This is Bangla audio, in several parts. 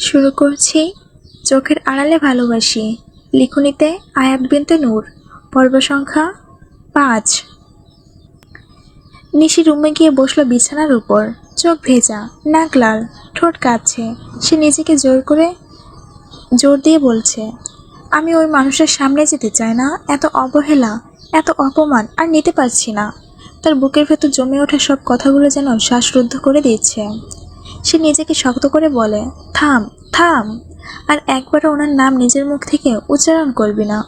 শুরু করছি চোখের আড়ালে ভালোবাসি। লিখুনিতে আয়াত বিনতে নূর, পর্ব সংখ্যা পাঁচ। নিশি রুমে গিয়ে বসল বিছানার উপর। চোখ ভেজা, নাক লাল, ঠোঁট কাঁপছে। সে নিজেকে জোর করে, জোর দিয়ে বলছে, আমি ওই মানুষের সামনে যেতে চাই না। এত অবহেলা, এত অপমান, আর নিতে পারছি না। তার বুকের ভেতর জমে ওঠা সব কথাগুলো যেন শ্বাসরুদ্ধ করে দিচ্ছে। সে নিজেকে শক্ত করে বলে, থাম থাম। আর একবারও ওনার নাম নিজের মুখ থেকে উচ্চারণ করবি না।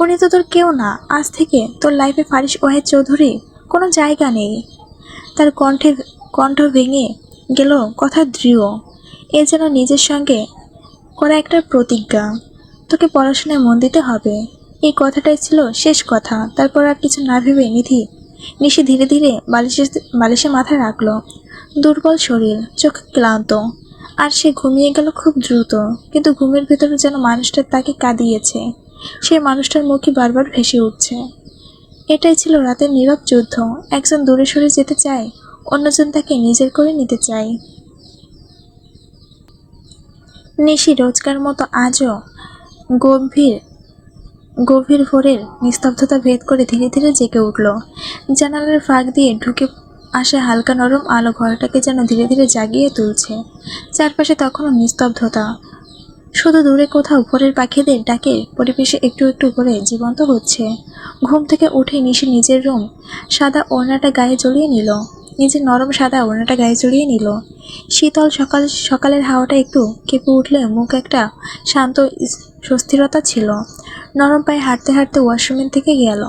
উনি তো তোর কেউ না। আজ থেকে তোর লাইফে ফারিস ওয়াহেদ চৌধুরী কোনো জায়গা নেই। তার কণ্ঠে কণ্ঠ ভেঙে গেল কথা দৃঢ়। এ যেন নিজের সঙ্গে করা একটা প্রতিজ্ঞা। তোকে পড়াশোনায় মন দিতে হবে। এই কথাটাই ছিল শেষ কথা। তারপর আর কিছু না ভেবে নিধি নিশি ধীরে ধীরে বালিশে বালিশে মাথা রাখল। দুর্বল শরীর, চোখ ক্লান্ত। আর সে ঘুমিয়ে গেল খুব দ্রুত, কিন্তু ঘুমের ভেতরে যেন মানুষটা তাকে কাঁদিয়েছে। সেই মানুষটার মুখে বারবার ভেসে উঠছে। এটাই ছিল রাতের নীরব যুদ্ধ। একজন দূরে সরে যেতে চায়, অন্যজন তাকে নিজের করে নিতে চায়। নিশি রোজকার মতো আজও গম্ভীর, গভীর ভোরের নিস্তব্ধতা ভেদ করে ধীরে ধীরে জেগে উঠল। জানালার ফাঁক দিয়ে ঢুকে আসা হালকা নরম আলো ঘরটাকে যেন ধীরে ধীরে জাগিয়ে তুলছে। চারপাশে তখনও নিস্তব্ধতা। শুধু দূরে কোথাও ভোরের পাখিদের ডাকে পরিবেশে একটু একটু করে জীবন্ত হচ্ছে। ঘুম থেকে উঠে নিশি নিজের রুম সাদা ওড়নাটা গায়ে জড়িয়ে নিল। নিজের নরম সাদা ওড়নাটা গায়ে জড়িয়ে নিল। শীতল সকাল, সকালের হাওয়াটা একটু কেঁপে উঠলে মুখ একটা শান্ত সুস্থিরতা ছিল। নরম পায়ে হাঁটতে হাঁটতে ওয়াশরুমের থেকে গেল।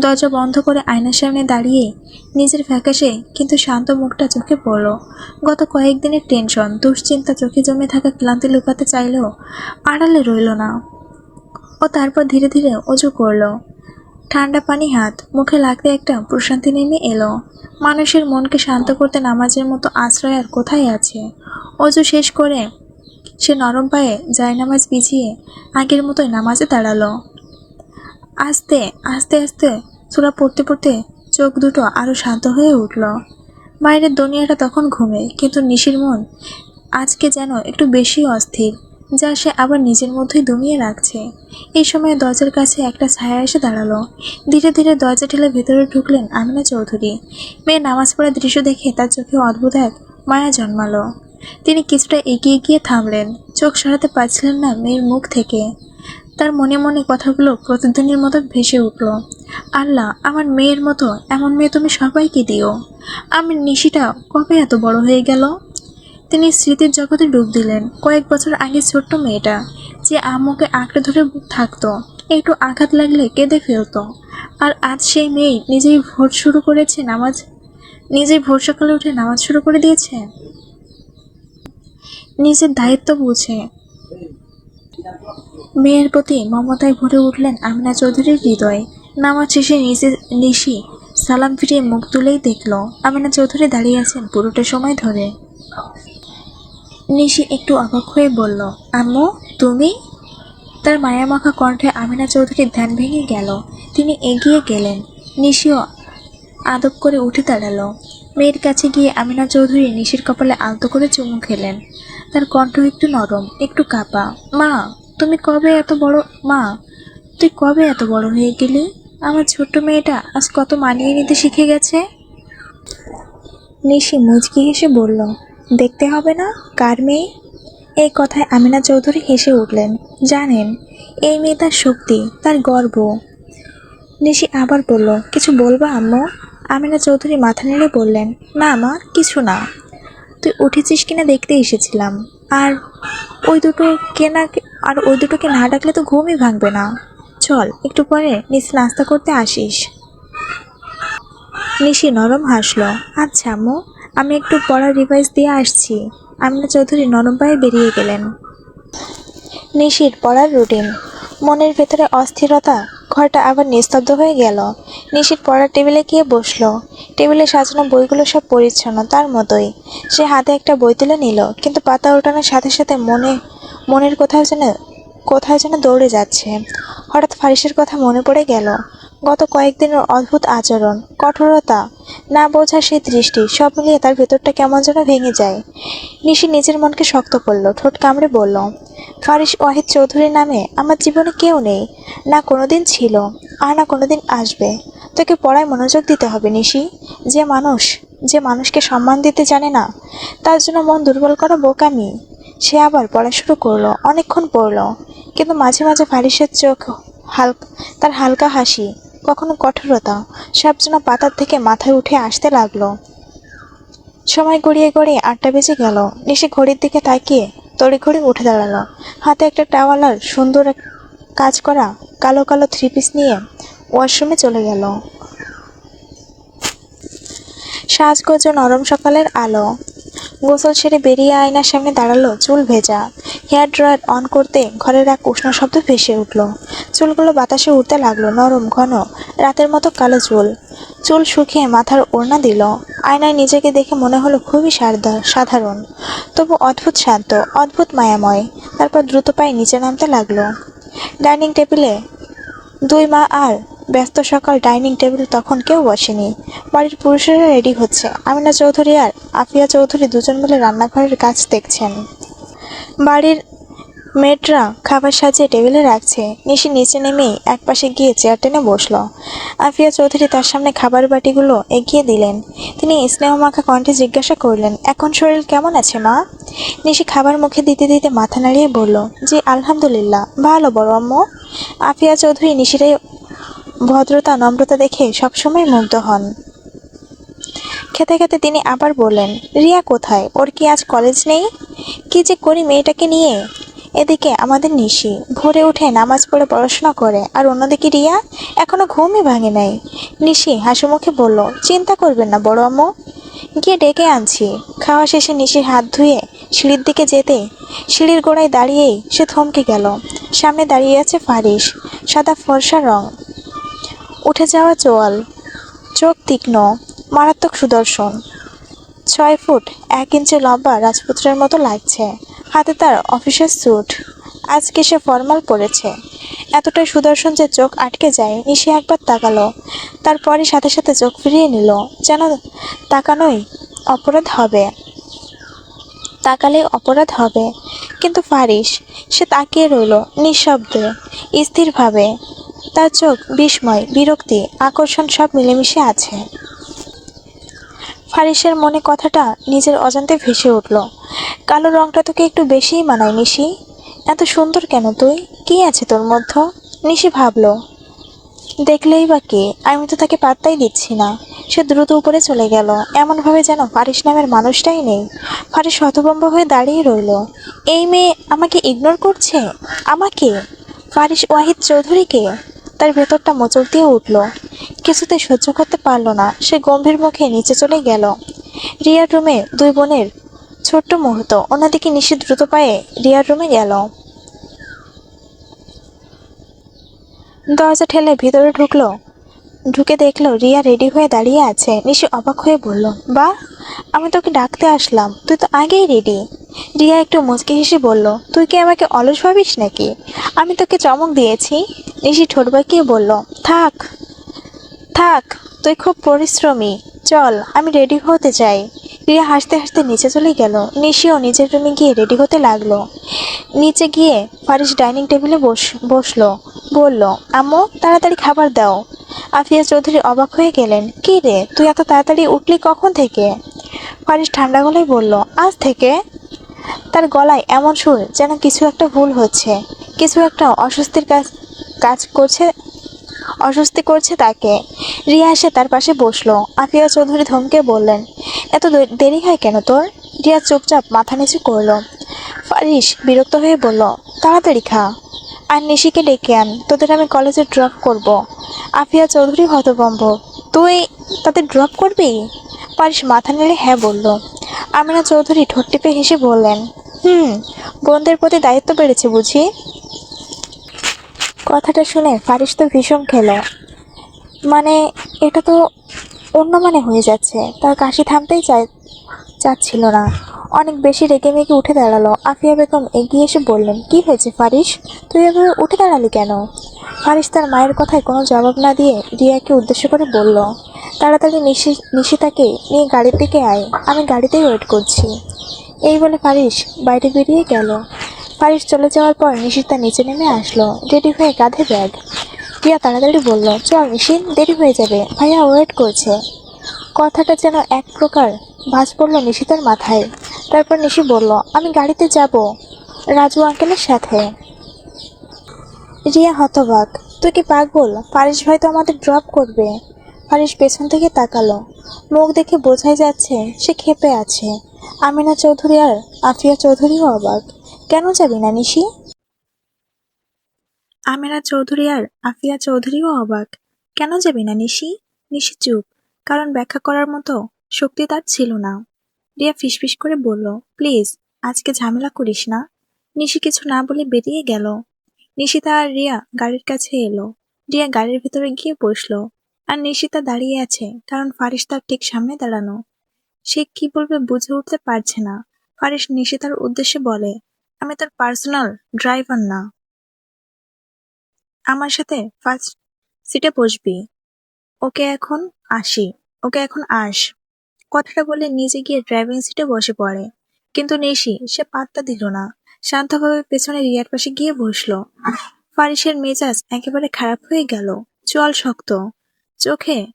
দরজা বন্ধ করে আয়নার সামনে দাঁড়িয়ে নিজের ফ্যাকাশে কিন্তু শান্ত মুখটা চোখে পড়ল। গত কয়েকদিনের টেনশন, দুশ্চিন্তা, চোখে জমে থাকা ক্লান্তি লুকাতে চাইলেও আড়ালে রইল না। ও তারপর ধীরে ধীরে অজু করল। ঠান্ডা পানি হাত, মুখে লাগতে একটা প্রশান্তি নেমে এলো। মানুষের মনকে শান্ত করতে নামাজের মতো আশ্রয় আর কোথায় আছে? অজু শেষ করে সে নরম পায়ে জায়নামাজ বিছিয়ে আগের মতোই নামাজে দাঁড়াল। আস্তে আস্তে আস্তে সুরা পড়তে পড়তে চোখ দুটো আরও শান্ত হয়ে উঠল। বাইরের দুনিয়াটা তখন ঘুমে, কিন্তু নিশির মন আজকে যেন একটু বেশি অস্থির, যা সে আবার নিজের মধ্যেই দমিয়ে রাখছে। এই সময় দরজার কাছে একটা ছায়া এসে দাঁড়াল। ধীরে ধীরে দরজা ঠেলে ভেতরে ঢুকলেন আমিনা চৌধুরী। মেয়ে নামাজ পড়ার দৃশ্য দেখে তার চোখে অদ্ভুত এক মায়া জন্মালো। তিনি কিছুটা এগিয়ে গিয়ে থামলেন। চোখ সরাতে পারছিলেন না মেয়ের মুখ থেকে। তার মনে মনে কথাগুলো প্রতিধ্বনির মতো ভেসে উঠল। আল্লাহ, আমার মেয়ের মতো, এমন মেয়ে তুমি সবাইকে দিও। আমি নিশিটা কবে এত বড় হয়ে গেল? তিনি স্মৃতির জগতে ডুব দিলেন। কয়েক বছর আগে ছোট্ট মেয়েটা, যে আম্মুকে আঁকড়ে ধরে থাকতো, একটু আঘাত লাগলে কেঁদে ফেলতো। আর আজ সেই মেয়ে নিজেই ভোট শুরু করেছে নামাজ, নিজেই ভোর সকালে উঠে নামাজ শুরু করে দিয়েছে? নিজের দায়িত্ব বুঝে মেয়ের প্রতি মমতায় ভরে উঠলেন আমিনা চৌধুরীর হৃদয়। নামাজ শেষে নিজে নিশি সালাম ফিরিয়ে মুখ তুলেই দেখল, আমিনা চৌধুরী দাঁড়িয়ে আছেন পুরোটা সময় ধরে। নিশি একটু অবাক হয়ে বলল, আম্মু, তুমি? তার মায়ামাখা কণ্ঠে আমিনা চৌধুরীর ধ্যান ভেঙে গেল। তিনি এগিয়ে গেলেন। নিশিও আদব করে উঠে দাঁড়াল। মেয়ের কাছে গিয়ে আমিনা চৌধুরী নিশির কপালে আলতো করে চুমু খেলেন। তার কণ্ঠ একটু নরম, একটু কাঁপা। মা, তুমি কবে এত বড়, মা, তুই কবে এত বড় হয়ে গেলি? আমার ছোট্ট মেয়েটা আজ কত মানিয়ে নিতে শিখে গেছে? নিশি মুচকি হেসে বলল, দেখতে হবে না, কার মেয়ে? এই কথায় আমিনা চৌধুরী হেসে উঠলেন, জানেন, এই মেয়ে তার শক্তি, তার গর্ব। নিশি আবার বলল, কিছু বলবা, আম্মু? আমিনা চৌধুরী মাথা নেড়ে বললেন, না, মা, কিছু না। তুই উঠেছিস কিনা দেখতে এসেছিলাম। আর ওই দুটো কেনা আর ওই দুটোকে না ডাকলে তো ঘুমই ভাঙবে না। চল, একটু পরে নিচ নাস্তা করতে আসিস। নিশি নরম হাসলো। আচ্ছা আম্মু, আমি একটু পড়া রিভাইজ দিয়ে আসছি। আমিনা চৌধুরী নরম পায়ে বেরিয়ে গেলেন। নিশির পড়ার রুটিন মনের ভেতরে অস্থিরতা ঘরটা আবার নিস্তব্ধ হয়ে গেল। নিশির পড়ার টেবিলে গিয়ে বসল। টেবিলে সাজানো বইগুলো সব পরিচ্ছন্ন, তার মতোই। সে হাতে একটা বই তুলে নিল, কিন্তু পাতা উল্টানোর সাথে সাথে মনে, মনের কোথাও যেন কোথায় যেন দৌড়ে যাচ্ছে। হঠাৎ ফারিসের কথা মনে পড়ে গেল। গত কয়েকদিনের অদ্ভুত আচরণ, কঠোরতা, না বোঝা সেই দৃষ্টি, সব মিলিয়ে তার ভেতরটা কেমন যেন ভেঙে যায়। নিশি নিজের মনকে শক্ত করল, ঠোঁট কামড়ে বলল ফারিস ওয়াহিদ চৌধুরী নামে আমার জীবনে কেউ নেই, না কোনোদিন ছিল, আর না কোনোদিন আসবে। তোকে পড়ায় মনোযোগ দিতে হবে, নিশি। যে মানুষ, যে মানুষকে সম্মান দিতে জানে না, তার জন্য মন দুর্বল করা বোকামি। সে আবার পড়া শুরু করল, অনেকক্ষণ পড়ল, কিন্তু মাঝে মাঝে ফারিসের চোখ হালকা তার হালকা হাসি কখনো কঠোরতা সব যেন পাতার থেকে মাথায় উঠে আসতে লাগল। সময় গড়িয়ে গড়িয়ে আটটা বেজে গেল। নিশে ঘড়ির দিকে তাকিয়ে তড়িঘড়ি উঠে দাঁড়াল। হাতে একটা টাওয়ালার সুন্দর কাজ করা কালো কালো থ্রি পিস নিয়ে ওয়াশরুমে চলে গেল। সাজগোজ নরম সকালের আলো। গোসল সেরে বেরিয়ে আয়নার সামনে দাঁড়াল, চুল ভেজা। হেয়ার ড্রায়ার অন করতে ঘরের এক উষ্ণ শব্দ ভেসে উঠল। চুলগুলো বাতাসে উঠতে লাগল, নরম, ঘন, রাতের মতো কালো চুল। চুল শুকিয়ে মাথার ওড়না দিল। আয়নায় নিজেকে দেখে মনে হলো খুবই সাধারণ। তবু অদ্ভুত শান্ত, অদ্ভুত মায়াময়। তারপর দ্রুত পায়ে নিচে নামতে লাগল। ডাইনিং টেবিলে দুই মা আর ব্যস্ত সকাল ডাইনিং টেবিল তখন কেউ বসেনি। বাড়ির পুরুষেরা রেডি হচ্ছে। আমিনা চৌধুরী আর আফিয়া চৌধুরী দুজন মিলে রান্নাঘরের কাজ দেখছেন। বাড়ির মেয়েটরা খাবার সাজিয়ে টেবিলে রাখছে। নিশি নিচে নেমেই একপাশে গিয়ে চেয়ার টেনে বসল। আফিয়া চৌধুরী তার সামনে খাবার বাটিগুলো এগিয়ে দিলেন। তিনি স্নেহমাখা কণ্ঠে জিজ্ঞাসা করলেন, এখন শরীর কেমন আছে, মা? নিশি খাবার মুখে দিতে দিতে মাথা নাড়িয়ে বলল, জি, আলহামদুলিল্লাহ। ভালো বড় আম্মু। আফিয়া চৌধুরী নিশিরাই ভদ্রতা, নম্রতা দেখে সবসময় মুগ্ধ হন। খেতে খেতে তিনি আবার বললেন, রিয়া কোথায়? ওর কি আজ কলেজ নেই? কি যে করি মেয়েটাকে নিয়ে? এদিকে আমাদের নিশি, ভোরে উঠে নামাজ পড়ে পড়াশোনা করে, আর অন্যদিকে রিয়া এখনও ঘুমই ভাঙে নাই। নিশি হাসি মুখে বলল, চিন্তা করবেন না বড় আম্মু। গিয়ে ডেকে আনছি। খাওয়া শেষে নিশির হাত ধুয়ে সিঁড়ির দিকে যেতে সিঁড়ির গোড়ায় দাঁড়িয়েই সে থমকে গেল। সামনে দাঁড়িয়ে আছে ফারিস সাদা ফর্সা রং। উঠে যাওয়া চোয়াল চোখ তীক্ষ্ণ, মারাত্মক সুদর্শন। ছয় ফুট, এক ইঞ্চি লম্বা রাজপুত্রের মতো লাগছে। হাতে তার অফিসের স্যুট। আজকে সে ফর্মাল পরেছে। এতটাই সুদর্শন যে চোখ আটকে যায়, নিশে একবার তাকালো। তারপরে সাথে সাথে চোখ ফিরিয়ে নিল, যেন তাকানোই অপরাধ হবে। তাকালে অপরাধ হবে। কিন্তু ফারিস সে তাকিয়ে রইল নিঃশব্দে, স্থিরভাবে। তার চোখ, বিস্ময়, বিরক্তি, আকর্ষণ সব মিলেমিশে আছে। ফারিসের মনে কথাটা নিজের অজান্তে ভেসে উঠল। কালো রংটা তোকে একটু বেশিই মানায়, নিশি। এত সুন্দর কেন তুই? কি আছে তোর মধ্যে? নিশি ভাবল। দেখলেই বা কে? আমি তো তাকে পাত্তাই দিচ্ছি না। সে দ্রুত উপরে চলে গেল। এমনভাবে যেন ফারিস নামের মানুষটাই নেই। ফারিস হতভম্ব হয়ে দাঁড়িয়ে রইল। এই মেয়ে আমাকে ইগনোর করছে? আমাকে? ফারিস ওয়াহিদ চৌধুরীকে? তার ভেতরটা মোচড় দিয়ে উঠল। কিছুতে সহ্য করতে পারল না, সে গম্ভীর মুখে নিচে চলে গেল। রিয়ার রুমে দুই বোনের ছোট্ট মুহূর্ত, অন্যদিকে নিশি দ্রুত পায়ে রিয়ার রুমে গেল। দরজা ঠেলে ভিতরে ঢুকলো ঢুকে দেখল রিয়া রেডি হয়ে দাঁড়িয়ে আছে। নিশি অবাক হয়ে বলল, বা, আমি তোকে ডাকতে আসলাম। তুই তো আগেই রেডি। রিয়া একটু মুচকি হেসে বলল, তুই কি আমাকে অলস ভাবিস নাকি? আমি তোকে চমক দিয়েছি। নিশি ঠোঁট বাঁকিয়ে বলল, থাক থাক, তুই খুব পরিশ্রমী। চল, আমি রেডি হতে চাই। রিয়া হাসতে হাসতে নিচে চলে গেল। নিশিও নিজের রুমে গিয়ে রেডি হতে লাগল। নিচে গিয়ে ফারিস ডাইনিং টেবিলে বস, বসল। বলল, আম্মু, তাড়াতাড়ি খাবার দাও। আফিয়া চৌধুরী অবাক হয়ে গেলেন। কি রে, তুই এত তাড়াতাড়ি উঠলি কখন থেকে? ফারিস ঠান্ডা গলায় বলল, আজ থেকে? তার গলায় এমন সুর যেন কিছু একটা ভুল হচ্ছে। কিছু একটা অস্বস্তির কাজ কাজ করছে, অস্বস্তি করছে তাকে। রিয়া এসে তার পাশে বসল। আফিয়া চৌধুরী ধমকে বললেন, এত দেরি হয় কেন তোর? রিয়া চুপচাপ মাথা নিচু করল। ফারিস বিরক্ত হয়ে বলল, তাড়াতাড়ি খা। আর নিশিকে ডেকে আন। তোদের আমি কলেজে ড্রপ করব। আফিয়া চৌধুরী হতভম্ব। তুই তাদের ড্রপ করবি? পারিস মাথা নেড়ে হ্যাঁ বলল। আমিনা চৌধুরী ঠোঁট টিপে হেসে বললেন, হুম, বোনদের প্রতি দায়িত্ব বেড়েছে বুঝি? কথাটা শুনে ফারিস তো ভীষণ খেলো। মানে এটা তো অন্য মানে হয়ে যাচ্ছে। তার কাশি থামতেই চায় চাচ্ছিল না। অনেক বেশি রেগে মেগে উঠে দাঁড়াল। আফিয়া বেগম এগিয়ে এসে বললেন, কি হয়েছে ফারিস তুই এভাবে উঠে দাঁড়ালি কেন? ফারিস তার মায়ের কথায় কোনো জবাব না দিয়ে রিয়াকে উদ্দেশ্য করে বলল, তাড়াতাড়ি নিশি, নিশিতাকে নিয়ে গাড়ির দিকে আয়। আমি গাড়িতেই ওয়েট করছি। এই বলে ফারিস বাইরে বেরিয়ে গেল। ফারিস চলে যাওয়ার পর নিশিতা নিচে নেমে আসলো, রেডি হয়ে কাঁধে ব্যাগ। রিয়া তাড়াতাড়ি বলল, চল নিশিন দেরি হয়ে যাবে। ভাইয়া ওয়েট করছে। কথাটা যেন এক প্রকার ভাঁজ পড়ল নিশিতার মাথায়। তারপর নিশি বলল, আমি গাড়িতে যাব। রাজু আঙ্কেলের সাথে। রিয়া হতবাক। তুই কি পাগল? ফারিস ভাই তো আমাদের ড্রপ করবে। ফারিস পেছন থেকে তাকালো। মুখ দেখে বোঝাই যাচ্ছে, সে ক্ষেপে আছে। আমিনা চৌধুরী আর আফিয়া চৌধুরীও অবাক। কেন যাবি না নিশি? আমিনা চৌধুরী আর আফিয়া চৌধুরীও অবাক। কেন যাবি না নিশি? নিশি চুপ, কারণ ব্যাখ্যা করার মতো শক্তি তার ছিল না। রিয়া ফিসফিস করে বলল, প্লিজ, আজকে ঝামেলা করিস না। নিশি কিছু না বলে বেরিয়ে গেল। নিশিতা আর রিয়া গাড়ির কাছে এলো। রিয়া গাড়ির ভিতরে গিয়ে বসল। আর নিশিতা দাঁড়িয়ে আছে, কারণ ফারিস তার ঠিক সামনে দাঁড়ানো। সে কি বলবে বুঝে উঠতে পারছে না। ফারিস নিশিতার উদ্দেশ্যে বলে, আমি তার পার্সোনাল ড্রাইভার না। আমার সাথে ফার্স্ট সিটে বসবি। ওকে এখন আসি। ওকে এখন আস। কথাটা বলে নিজে গিয়ে ড্রাইভিং সিটে বসে পড়ে। কিন্তু নিশি, সে পাত্তা দিল না। শান্তভাবে পেছনে রিয়ার পাশে গিয়ে বসল। ফারিসের মেজাজ একেবারে খারাপ হয়ে গেল। চল শক্ত। চোখে,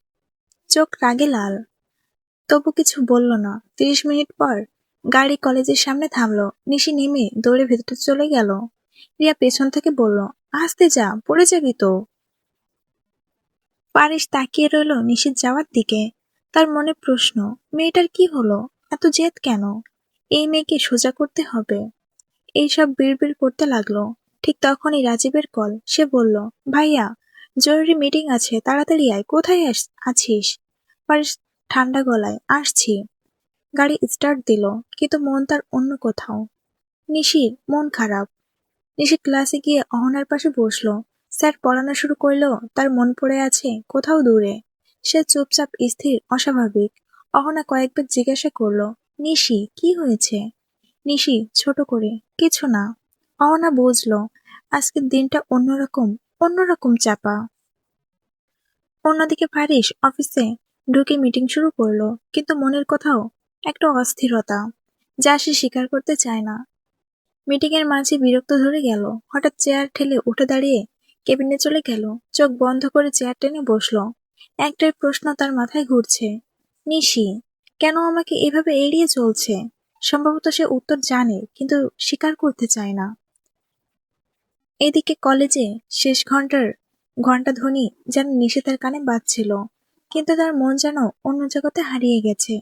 চোখ রাগে লাল। তবু কিছু বলল না। তিরিশ মিনিট পর গাড়ি কলেজের সামনে থামলো। নিশি নেমে দৌড়ে ভেতরে চলে গেল। রিয়া পেছন থেকে বলল, আসতে যা, পড়ে যাবি তো। পারিস তাকিয়ে রইল নিশির যাওয়ার দিকে। তার মনে প্রশ্ন, মেয়েটার কি হলো? এত জেদ কেন? এই মেয়েকে সোজা করতে হবে? এইসব বিড়বিড় করতে লাগল। ঠিক তখনই রাজীবের কল, সে বলল, ভাইয়া, জরুরি মিটিং আছে, তাড়াতাড়ি আয়, কোথায় আছিস? পারিস, ঠান্ডা গলায়, আসছি। গাড়ি স্টার্ট দিল, কিন্তু মন তার অন্য কোথাও। নিশির মন খারাপ। নিশি ক্লাসে গিয়ে অহনার পাশে বসল। স্যার পড়ানো শুরু করল তার মন পড়ে আছে কোথাও দূরে। সে চুপচাপ স্থির, অস্বাভাবিক। অহনা কয়েকবার জিজ্ঞাসা করল, নিশি, কি হয়েছে? নিশি, ছোট করে, কিছু না। অহনা বুঝলো, আজকের দিনটা অন্যরকম অন্যরকম চাপা। অন্যদিকে ফারিস অফিসে ঢুকে মিটিং শুরু করল, কিন্তু মনের কোথাও একটা অস্থিরতা, যা সে স্বীকার করতে চায় না। মিটিং এর মাঝে বিরক্ত ধরে গেল, হঠাৎ চেয়ার ঠেলে উঠে দাঁড়িয়ে কেবিনে চলে গেল, চোখ বন্ধ করে চেয়ার টেনে বসল। একটাই প্রশ্ন তার মাথায় ঘুরছে। নিশি, কেন আমাকে এভাবে এড়িয়ে চলছে? সম্ভবত সে উত্তর জানে, কিন্তু স্বীকার করতে চায় না। এদিকে কলেজে শেষ ঘণ্টার ঘণ্টা ধ্বনি যেন নিষেধের কানে বাজছিল, কিন্তু তার মন যেন অন্য জগতে হারিয়ে গেছে।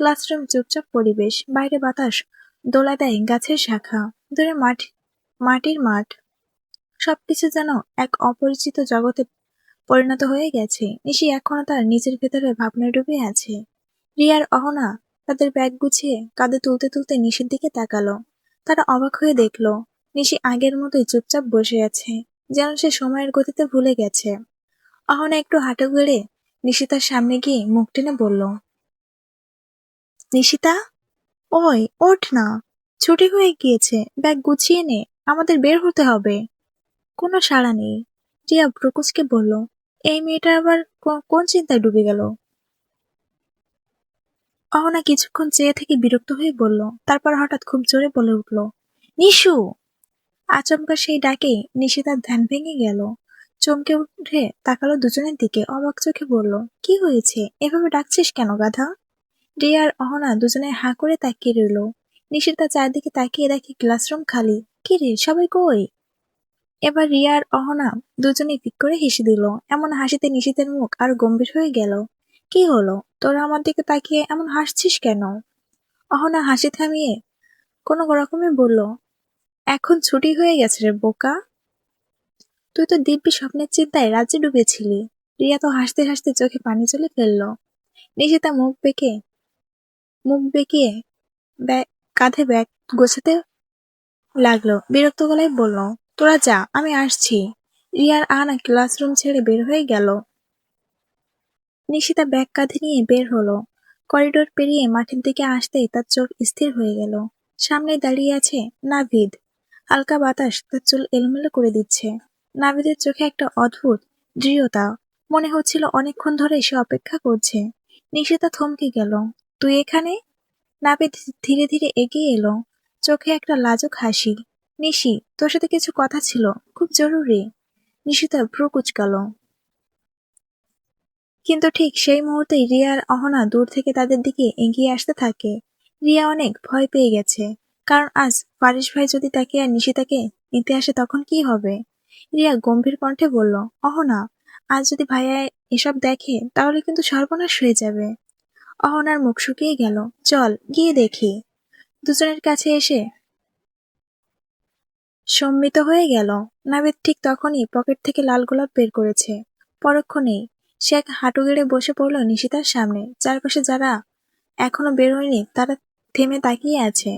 ক্লাসরুম চুপচাপ পরিবেশ, বাইরে বাতাস, দোলা দেয় গাছের শাখা, দূরে মাঠ, মাটির মাঠ। সবকিছু যেন এক অপরিচিত জগতে পরিণত হয়ে গেছে। নিশি এখনও তার নিজের ভেতরে ভাবনায় ডুবে আছে। রিয়ার অহনা তাদের ব্যাগ গুছিয়ে কাঁধে তুলতে তুলতে নিশির দিকে তাকালো। তারা অবাক হয়ে দেখল, নিশি আগের মতোই চুপচাপ বসে আছে, যেন সে সময়ের গতিতে ভুলে গেছে। অহনা একটু হাঁটু গেড়ে নিশিতার সামনে গিয়ে মুখ টেনে বলল, নিশিতা, ওই, ওঠ না। ছুটি হয়ে গিয়েছে, ব্যাগ গুছিয়ে নে, আমাদের বের হতে হবে। কোনো সাড়া নেই। রিয়া প্রকোচকে বলল এই মেয়েটা আবার কোন চিন্তায় ডুবে গেল? অহনা কিছুক্ষণ চেয়ে থেকে বিরক্ত হয়ে বলল, তারপর হঠাৎ খুব জোরে বলে উঠল, নিশু! আচমকা সেই ডাকে নিশি তার ধ্যান ভেঙে গেল। চমকে উঠে তাকালো দুজনের দিকে, অবাক চোখে বলল, কি হয়েছে? এভাবে ডাকছিস কেন গাধা? রিয়া আর অহনা দুজনে হাঁ করে তাকিয়ে রইল। নিশিতা চারদিকে তাকিয়ে দেখে ক্লাসরুম খালি। কি রে, সবাই কই? এবার রিয়া আর অহনা দুজনে ফিক করে হেসে দিল। এমন হাসিতে নিশিতের মুখ আর গম্ভীর হয়ে গেল। কি হলো? তোরা আমার দিকে তাকিয়ে এমন হাসছিস কেন? অহনা হাসি থামিয়ে কোনো রকমে বলল, এখন ছুটি হয়ে গেছে রে বোকা। তুই তো দিব্যি স্বপ্নের চিন্তায় রাজ্যে ডুবেছিলি। রিয়া তো হাসতে হাসতে চোখে পানি চলে ফেলল। নিশিতা মুখ বেঁকে, মুখ বেঁকিয়ে কাঁধে ব্যাগ গোছাতে লাগল। বিরক্ত গলায় বলল তোরা যা, আমি আসছি। রিয়ার আনা ক্লাসরুম ছেড়ে বের হয়ে গেল। নিশিতা ব্যাগ কাঁধে নিয়ে বের হলো। করিডোর পেরিয়ে মাঠের দিকে আসতেই তার চোখ স্থির হয়ে গেল। সামনে দাঁড়িয়ে আছে নাভিদ। হালকা বাতাস তার চুল এলোমেলো করে দিচ্ছে। নাভিদের চোখে একটা অদ্ভুত দৃঢ়তা। মনে হচ্ছিল অনেকক্ষণ ধরে সে অপেক্ষা করছে। নিশিতা থমকে গেল। তুই এখানে? নাভিদ ধীরে ধীরে এগিয়ে এলো। চোখে একটা লাজুক হাসি। নিশি, তোর সাথে কিছু কথা ছিল, খুব জরুরি। নিশিতা ভ্রু কুচকালো। কিন্তু ঠিক সেই মুহূর্তেই রিয়া আর অহনা দূর থেকে তাদের দিকে এগিয়ে আসতে থাকে। রিয়া অনেক ভয় পেয়ে গেছে, কারণ আজ ফারিস ভাই যদি তাকে আর নিশিতাকে নিতে আসে তখন কি হবে? রিয়া গম্ভীর কণ্ঠে বলল, অহনা, আজ যদি ভাইয়া এসব দেখে তাহলে কিন্তু সর্বনাশ হয়ে যাবে। অহনার মুখ শুকিয়ে গেল, চল, গিয়ে দেখি। দুজনের কাছে এসে সম্মিত হয়ে গেল। নাবিদ ঠিক তখনই পকেট থেকে লাল গোলাপ বের করেছে। পরক্ষণেই সে এক হাঁটু গেড়ে বসে পড়ল নিশিতার সামনে। চারপাশে যারা এখনও বের হয়নি, তারা থেমে তাকিয়ে আছে।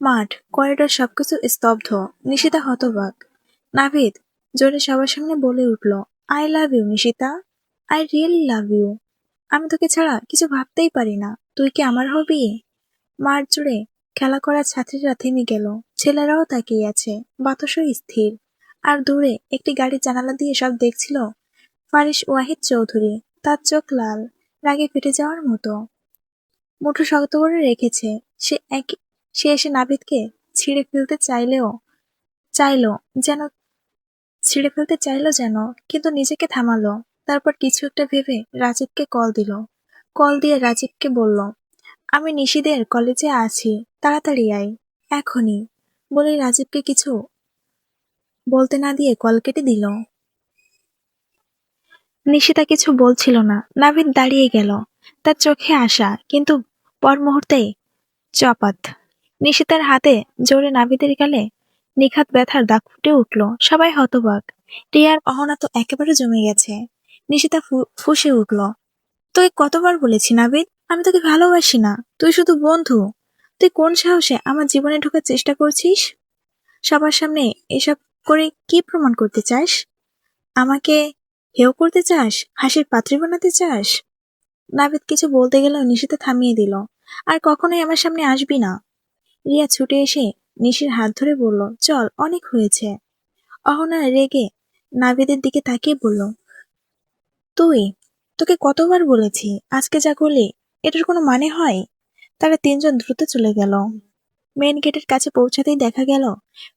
মাঠ করিডোর সবকিছু স্তব্ধ। নিশিতা হতবাক। নাভিদ জোরে সবার সামনে বলে উঠল I love you Nishita. I really love you আমি তোকে ছাড়া কিছু ভাবতেই পারি না। তুই কি আমার হবি? মাঠ জুড়ে খেলা করা ছাত্রীরা থেমে গেল। ছেলেরাও তাকিয়ে আছে। বাতাসও স্থির। আর দূরে একটি গাড়ির জানালা দিয়ে সব দেখছিল ফারিস ওয়াহিদ চৌধুরী। তার চোখ লাল, রাগে ফেটে যাওয়ার মতো। মুঠো শক্ত করে রেখেছে। সে এক সে এসে নাবিদকে ছিঁড়ে ফেলতে চাইলেও চাইলো যেন ছিঁড়ে ফেলতে চাইলো যেন, কিন্তু নিজেকে থামালো। তারপর কিছু একটা ভেবে রাজীবকে কল দিল। কল দিয়ে রাজীবকে বলল, আমি নিশিদের কলেজে আছি। তাড়াতাড়ি আয়, এখনই। বলে রাজীবকে কিছু বলতে না দিয়ে কল কেটে দিল। নিশিতা কিছু বলছিল না। নাভিদ দাঁড়িয়ে গেল। তার চোখে আসা কিন্তু পর মুহূর্তে চপাত। নিশিতার হাতে জোরে নাভিদের গেলে নিখাত ব্যথার দাগ ফুটে উঠল। সবাই হতবাক। রিয়ার অহনা তো একেবারে জমে গেছে। নিশিতা ফুঁসে উঠল। তোকে কতবার বলেছি নাবিদ আমি তোকে ভালোবাসি না। তুই শুধু বন্ধু। তুই কোন সাহসে আমার জীবনে ঢোকার চেষ্টা করছিস? সবার সামনে এসব করে কি প্রমাণ করতে চাস? আমাকে হেও করতে চাস? হাসির পাত্রী বানাতে চাস? নাবিদ কিছু বলতে গেলেও নিশিতা থামিয়ে দিল। আর কখনোই আমার সামনে আসবি না। রিয়া ছুটে এসে নিশির হাত ধরে বলল, চল, অনেক হয়েছে। অহনা রেগে নাবিদের দিকে তাকিয়ে বলল, তুই, তোকে কতবার বলেছি, আজকে যা করলি, এটার কোনো মানে হয়? তারা তিনজন দ্রুত চলে গেল। মেন গেটের কাছে পৌঁছাতেই দেখা গেল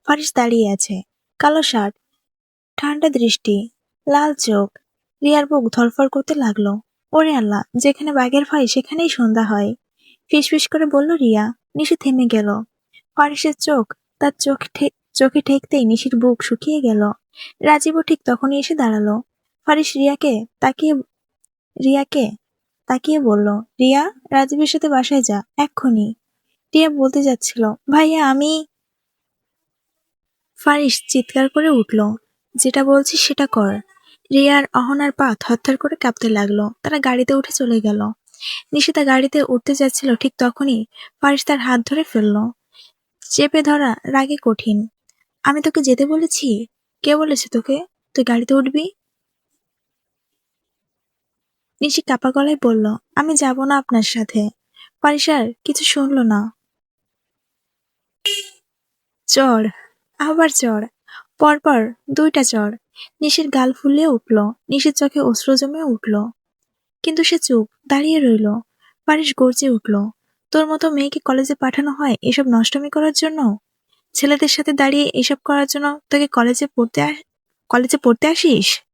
ফারিস দাঁড়িয়ে আছে। কালো শার্ট, ঠান্ডা দৃষ্টি, লাল চোখ, রিয়ার বুক ধরফর করতে লাগল। ওরে আল্লাহ, যেখানে বাঘের ভয়, সেখানেই সন্ধ্যা হয়। ফিসফিস করে বলল রিয়া, নিশি থেমে গেল। ফারিসের চোখ, তার চোখ চোখে ঠেকতেই নিশির বুক শুকিয়ে গেল। রাজীবও ঠিক তখনই এসে দাঁড়াল। ফারিস রিয়াকে তাকিয়ে, রিয়াকে তাকিয়ে বলল, রিয়া, রাজীবের সাথে বাসায় যা, এক্ষুনি। রিয়া বলতে যাচ্ছিল, ভাইয়া, আমি ফারিস চিৎকার করে উঠল, যেটা বলছি সেটা কর। রিয়ার অহনার পা থরথর করে কাঁপতে লাগল, তারা গাড়িতে উঠে চলে গেল। নিশিতা গাড়িতে উঠতে যাচ্ছিল ঠিক তখনই ফারিস তার হাত ধরে ফেলল, চেপে ধরা রাগে কঠিন। আমি তোকে যেতে বলেছি? কে বলেছে তোকে? তুই গাড়িতে উঠবি? নিশি কাপা গলায় বলল, আমি যাব না আপনার সাথে। ফারিসার কিছু শুনলো না। চড় আবার চর পরপর দুইটা চর নিশির গাল ফুলে উঠল, নিশির চোখে অশ্রু জমে উঠল। কিন্তু সে চুপ, দাঁড়িয়ে রইল। পারিস গর্জে উঠল, তোর মতো মেয়েকে কলেজে পাঠানো হয় এসব নষ্টমী করার জন্য? ছেলেদের সাথে দাঁড়িয়ে এসব করার জন্য তোকে কলেজে পড়তে কলেজে পড়তে আসিস?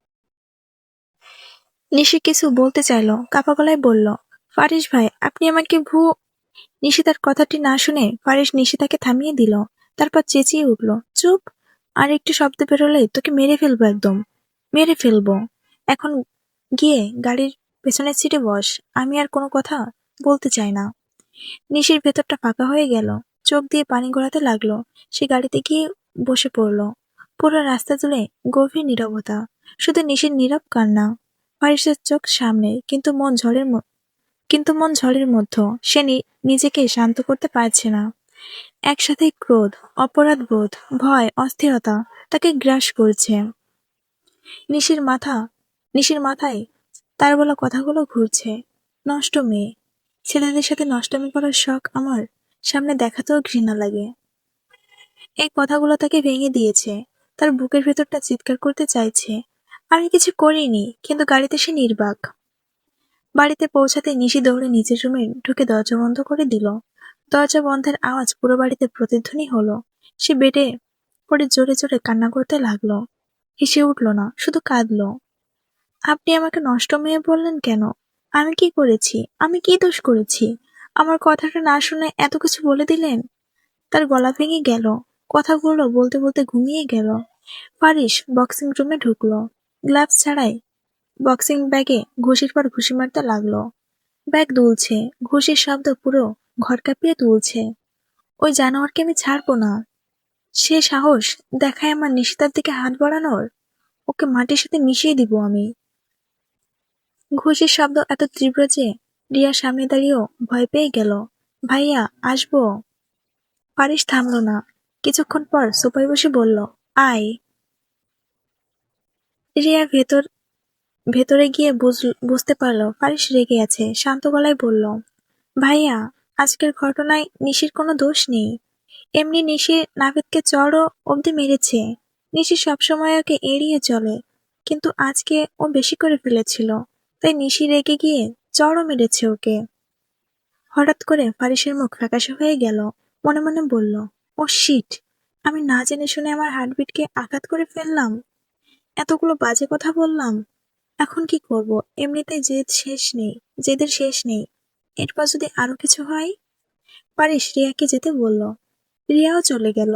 নিশি কিছু বলতে চাইলো, কাপা গলায় বলল ফারিস ভাই, আপনি আমাকে ভু নিশিতার কথাটি না শুনে ফারিস নিশিতাকে থামিয়ে দিল, তারপর চেঁচিয়ে উঠল, চুপ, আর একটু শব্দ বেরোলে তোকে মেরে ফেলব একদম, মেরে ফেলব। এখন গিয়ে গাড়ির পেছনের সিটে বস, আমি আর কোনো কথা বলতে চাই না। নিশির ভেতরটা ফাঁকা হয়ে গেল, চোখ দিয়ে পানি গড়াতে লাগল, সে গাড়িতে গিয়ে বসে পড়ল, পুরো রাস্তা জুড়ে গভীর নীরবতা, শুধু নিশির নীরব কান্না। ফারিসের চোখ সামনে, কিন্তু মন ঝড়ের কিন্তু মন ঝড়ের মধ্যে সে নিজেকে শান্ত করতে পারছে না। একসাথে ক্রোধ, অপরাধ বোধ, ভয়, অস্থিরতা তাকে গ্রাস করছে। নিশির মাথা নিশির মাথায় তার বলা কথাগুলো ঘুরছে। নষ্ট মেয়ে। ছেলেদের সাথে নষ্টামি করার শখ আমার সামনে দেখাতেও ঘৃণা লাগে। এই কথাগুলো তাকে ভেঙে দিয়েছে। তার বুকের ভেতরটা চিৎকার করতে চাইছে। আমি কিছু করিনি, কিন্তু গাড়িতে সে নির্বাক। বাড়িতে পৌঁছাতে নিশি দৌড়ে নিচের রুমে ঢুকে দরজা বন্ধ করে দিল। দরজা বন্ধের আওয়াজ পুরো বাড়িতে প্রতিধ্বনি হলো। সে বেডে পড়ে জোরে জোরে কান্না করতে লাগল। হেসে উঠল না, শুধু কাঁদলো। আপনি আমাকে নষ্ট মেয়ে বললেন কেন? আমি কি করেছি? আমি কি দোষ করেছি? আমার কথাটা না শুনে এত কিছু বলে দিলেন? তার গলা ভেঙে গেল, কথাগুলো বলতে বলতে ঘুমিয়ে গেল। পারিস বক্সিং রুমে ঢুকলো। গ্লাভস ছাড়াই বক্সিং ব্যাগে ঘুষির পর ঘুষি মারতে লাগল। ব্যাগ দুলছে, ঘুষির শব্দ পুরো ঘর কাঁপিয়ে তুলছে। ওই জানোয়ারকে আমি ছাড়বো না। সে সাহস দেখায় আমার নিশিতার দিকে হাত বাড়ানোর। ওকে মাটির সাথে মিশিয়ে দিব আমি। ঘুষির শব্দ এত তীব্র যে রিয়া সামনে দাঁড়িয়েও ভয় পেয়ে গেল। ভাইয়া, আসব? পারিস থামলো না। কিছুক্ষণ পর সোফায় বসে বলল, আয়। রিয়া ভেতর, ভেতরে গিয়ে বুঝ- বুঝতে পারল পারিস রেগে আছে, শান্ত গলায় বলল, ভাইয়া, আজকের ঘটনায় নিশির কোনো দোষ নেই। এমনি নিশি নাভেদকে চড়ও অবধি মেরেছে। নিশি সবসময় ওকে এড়িয়ে চলে, কিন্তু আজকে ও বেশি করে ফেলেছিল, তাই নিশি রেগে গিয়ে চড়ও মেরেছে ওকে। হঠাৎ করে ফারিসের মুখ ফ্যাকাশে হয়ে গেল, মনে মনে বলল ও শিট! আমি না জেনে শুনে আমার হার্টবিটকে আঘাত করে ফেললাম। এতগুলো বাজে কথা বললাম? এখন কি করব? এমনিতে জেদ শেষ নেই, জেদের শেষ নেই। এরপর যদি আরও কিছু হয়? পারিস রিয়াকে যেতে বলল। রিয়াও চলে গেল।